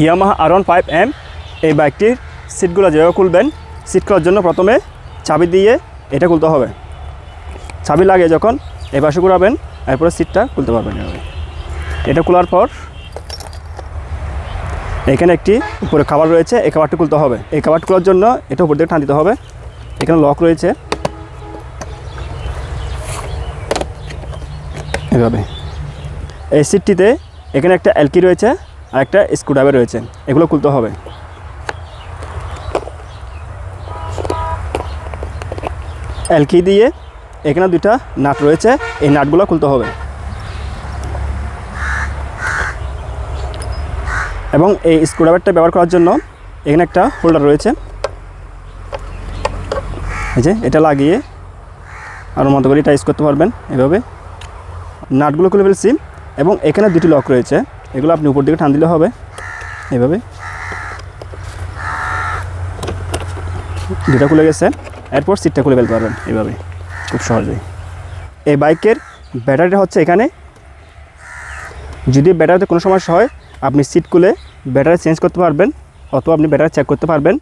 Yamaha R one five M এই বাইকটির সিটগুলো যেভাবে খুলবেন সিট খোলার জন্য প্রথমে চাবি দিয়ে এটা খুলতে হবে। চাবি লাগে যখন এই পাশে ঘুরাবেন, এরপরে সিটটা খুলতে পারবেন এভাবে। এটা খোলার পর এখানে একটি উপরে খাবার রয়েছে, এই খাবারটি খুলতে হবে। এই খাবারটি খোলার জন্য এটা উপর দিকে টান দিতে হবে। এখানে লক রয়েছে। এভাবে। এই সিটটিতে এখানে একটা এলকি রয়েছে। আর একটা স্ক্রুড্রাইভার রয়েছে। এগুলো খুলতে হবে। এলকি দিয়ে এখানে দুটা নাট রয়েছে। এই নাটগুলো খুলতে হবে। এবং এই স্ক্রুড্রাইভারটা ব্যবহার করার জন্য এখানে একটা হোল্ডার রয়েছে। এই যে এটা লাগিয়ে আর মতো করে টাইস করতে পারবেন। এভাবে নাটগুলো খুলে ফেলছি এবং এখানে দুটি লক রয়েছে। এগুলো আপনি উপর দিকে টান দিলে হবে। এভাবে। দুটা খুলে গেছে। এরপর সিটটা খুলে ফেলতে পারবেন এইভাবে খুব সহজেই। এই বাইকের ব্যাটারিটা হচ্ছে এখানে। যদি ব্যাটারিতে কোনো সমস্যা হয়, আপনি সিট খুলে ব্যাটারি চেঞ্জ করতে পারবেন, অথবা আপনি ব্যাটারি চেক করতে পারবেন।